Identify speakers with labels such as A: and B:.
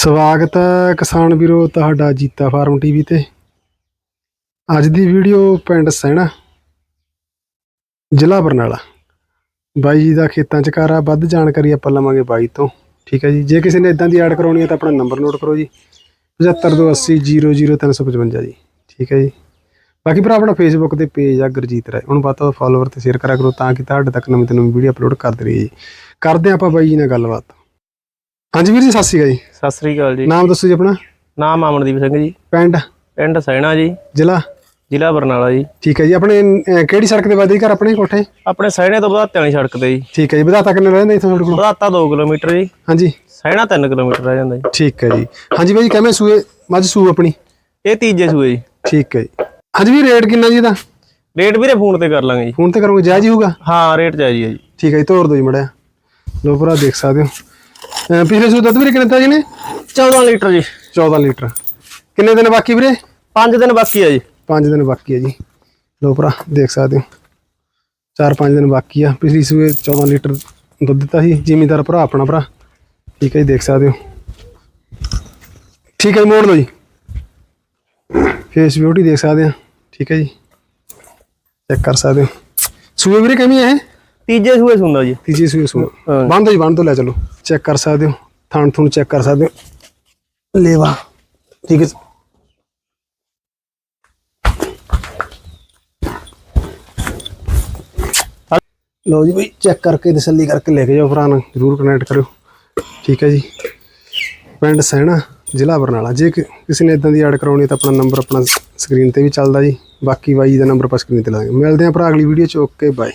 A: ਸਵਾਗਤ ਹੈ ਕਿਸਾਨ ਵੀਰੋ ਤੁਹਾਡਾ ਜੀਤਾ ਫਾਰਮ ਟੀਵੀ ਤੇ। ਅੱਜ ਦੀ ਵੀਡੀਓ ਪਿੰਡ ਸੈਣਾ, ਜ਼ਿਲ੍ਹਾ ਬਰਨਾਲਾ। ਬਾਈ ਜੀ ਦਾ ਖੇਤਾਂ 'ਚ ਘਰ ਵੱਧ ਜਾਣਕਾਰੀ ਆਪਾਂ ਲਵਾਂਗੇ ਬਾਈ ਤੋਂ। ਠੀਕ ਹੈ ਜੀ, ਜੇ ਕਿਸੇ ਨੇ ਇਦਾਂ ਦੀ ਐਡ ਕਰਾਉਣੀ ਹੈ ਤਾਂ ਆਪਣਾ ਨੰਬਰ ਨੋਟ ਕਰੋ ਜੀ। 7528000355 ਜੀ। ਠੀਕ ਹੈ ਜੀ। ਬਾਕੀ ਭਰਾ, ਆਪਣਾ ਫੇਸਬੁੱਕ ਤੇ ਪੇਜ ਆ ਗੁਰਜੀਤ ਰਾਏ। ਉਹਨੂੰ ਪਤਾ ਫਾਲੋਅਰ ਤੇ ਸ਼ੇਅਰ ਕਰਿਆ ਕਰੋ ਤਾਂ ਕਿ ਤੁਹਾਡੇ ਤੱਕ ਨਵੀਂ ਤੋਂ ਨਵੀਂ ਵੀਡੀਓ ਅਪਲੋਡ ਕਰਦੇ ਰਹੀਏ ਜੀ। ਕਰਦੇ ਹਾਂ ਆਪਾਂ ਬਾਈ ਜੀ ਨਾਲ ਗੱਲਬਾਤ। ਹਾਂਜੀ ਵੀਰ ਜੀ ਸਤਿ ਸ਼੍ਰੀ ਅਕਾਲ ਜੀ।
B: ਸਤਿ ਸ੍ਰੀ ਅਕਾਲ ਜੀ।
A: ਨਾਮ ਦੱਸੋ ਜੀ ਆਪਣਾ?
B: ਨਾਮ ਅਮਨਦੀਪ ਸਿੰਘ ਜੀ।
A: ਪਿੰਡ?
B: ਪਿੰਡ ਸੈਣਾ ਜੀ।
A: ਜ਼ਿਲ੍ਹਾ?
B: ਜ਼ਿਲ੍ਹਾ ਬਰਨਾਲਾ ਜੀ।
A: ਠੀਕ ਹੈ ਜੀ ਆਪਣੇ ਅਹ, ਕਿਹੜੀ ਸੜਕ ਤੇ ਵੱਜਦੇ ਘਰ ਆਪਣੇ ਕੋਠੇ?
B: ਆਪਣੇ ਸੈਣੇ ਤੋਂ ਵਧਾਤੇ ਵਾਲੀ ਸੜਕ ਤੇ ਜੀ।
A: ਠੀਕ ਹੈ ਜੀ ਵਧਾਤਾ ਕਿੰਨੇ ਰਹਿੰਦੇ ਇੱਥੋਂ ਤੁਹਾਡੇ ਕੋਲ?
B: ਵਧਾਤਾ 2 ਕਿਲੋਮੀਟਰ ਜੀ।
A: ਹਾਂਜੀ।
B: ਸੈਣਾ 3 ਕਿਲੋਮੀਟਰ ਰਹਿ ਜਾਂਦਾ ਜੀ।
A: ਠੀਕ ਹੈ ਜੀ। ਹਾਂਜੀ ਬਾਈ ਕਿਵੇਂ ਸੂਏ? ਮੱਝ ਸੂ ਆਪਣੀ?
B: ਇਹ ਤੀਜੇ ਸੂਏ ਜੀ।
A: ਠੀਕ ਹੈ ਜੀ। ਹਾਂਜੀ ਵੀ ਰੇਟ ਕਿੰਨਾ ਜੀ ਇਹਦਾ?
B: ਰੇਟ ਵੀਰੇ ਫੋਨ ਤੇ ਕਰ ਲਾਂਗੇ ਜੀ।
A: ਫੋਨ ਤੇ ਕਰੋਗੇ ਜਾਇਜ਼ ਹੀ ਹੋਊਗਾ?
B: ਹਾਂ ਰੇਟ ਜਾਇਜ਼ ਹੈ ਜੀ।
A: ਠੀਕ ਹੈ ਜੀ ਤੋਰ ਦਿਓ ਜੀ ਮੜਿਆ ਲੋ ਭਰਾ ਦੇਖ ਸਕਦੇ ਹੋ। ਪਿਛਲੇ ਸੂ ਦੁੱਧ ਵੀਰੇ ਕਿੰਨੇ ਦਿੱਤਾ ਜੀ ਨੇ
B: 14 ਲੀਟਰ ਜੀ।
A: 14 ਲੀਟਰ। ਕਿੰਨੇ ਦਿਨ ਬਾਕੀ ਵੀਰੇ?
B: 5 ਦਿਨ ਬਾਕੀ ਹੈ ਜੀ।
A: 5 ਦਿਨ ਬਾਕੀ ਹੈ ਜੀ। ਲੋ ਭਰਾ ਦੇਖ ਸਕਦੇ ਹੋ। 4-5 ਦਿਨ ਬਾਕੀ ਆ। ਪਿਛਲੀ ਸੂਏ 14 ਲੀਟਰ ਦੁੱਧ ਦਿੱਤਾ ਸੀ। ਜ਼ਿਮੀਂਦਾਰ ਭਰਾ ਆਪਣਾ ਭਰਾ। ਠੀਕ ਹੈ ਜੀ ਦੇਖ ਸਕਦੇ ਹੋ। ਠੀਕ ਹੈ ਜੀ, ਮੋੜ ਲਓ ਜੀ। ਫੇਸ ਬਿਊਟੀ ਦੇਖ ਸਕਦੇ ਆ। ਠੀਕ ਹੈ ਜੀ। ਚੈੱਕ ਕਰ ਸਕਦੇ ਹੋ। ਸੂਏ ਵੀਰੇ ਕਿਵੇਂ ਹੈ
B: ਤੀਜੇ ਸੂਏ ਸੁੰਦਾ ਜੀ।
A: ਤੀਜੀ ਸੂਏ
B: ਹਾਂ।
A: ਬੰਦ ਜੀ ਬੰਦ ਤੋਂ ਲੈ ਚਲੋ। ਚੈੱਕ ਕਰ ਸਕਦੇ ਹੋ, ਥਣ ਥੁਣ ਚੈੱਕ ਕਰ ਸਕਦੇ ਹੋ। ਲੇਵਾ, ਠੀਕ ਹੈ ਲਓ ਜੀ ਬਈ, ਚੈੱਕ ਕਰਕੇ ਤਸੱਲੀ ਕਰਕੇ ਲੈ ਕੇ ਜਾਓ ਭਰਾ ਨਾਲ, ਜਰੂਰ ਕਨੈਕਟ ਕਰਿਓ। ਠੀਕ ਹੈ ਜੀ। ਪਿੰਡ ਸਹਿਣਾ, ਜ਼ਿਲ੍ਹਾ ਬਰਨਾਲਾ। ਜੇ ਕਿਸੇ ਨੇ ਇਦਾਂ ਦੀ ਐਡ ਕਰਾਉਣੀ ਹੈ ਤਾਂ ਆਪਣਾ ਨੰਬਰ ਆਪਣਾ ਸਕਰੀਨ ਤੇ ਵੀ ਚੱਲਦਾ ਜੀ। ਬਾਕੀ ਬਾਈ ਦਾ ਨੰਬਰ ਆਪਾਂ ਸਕਰੀਨ ਤੇ ਲਾਵਾਂਗੇ ਮਿਲਦੇ ਹਾਂ ਭਰਾ ਅਗਲੀ ਵੀਡੀਓ ਚ। Okay bye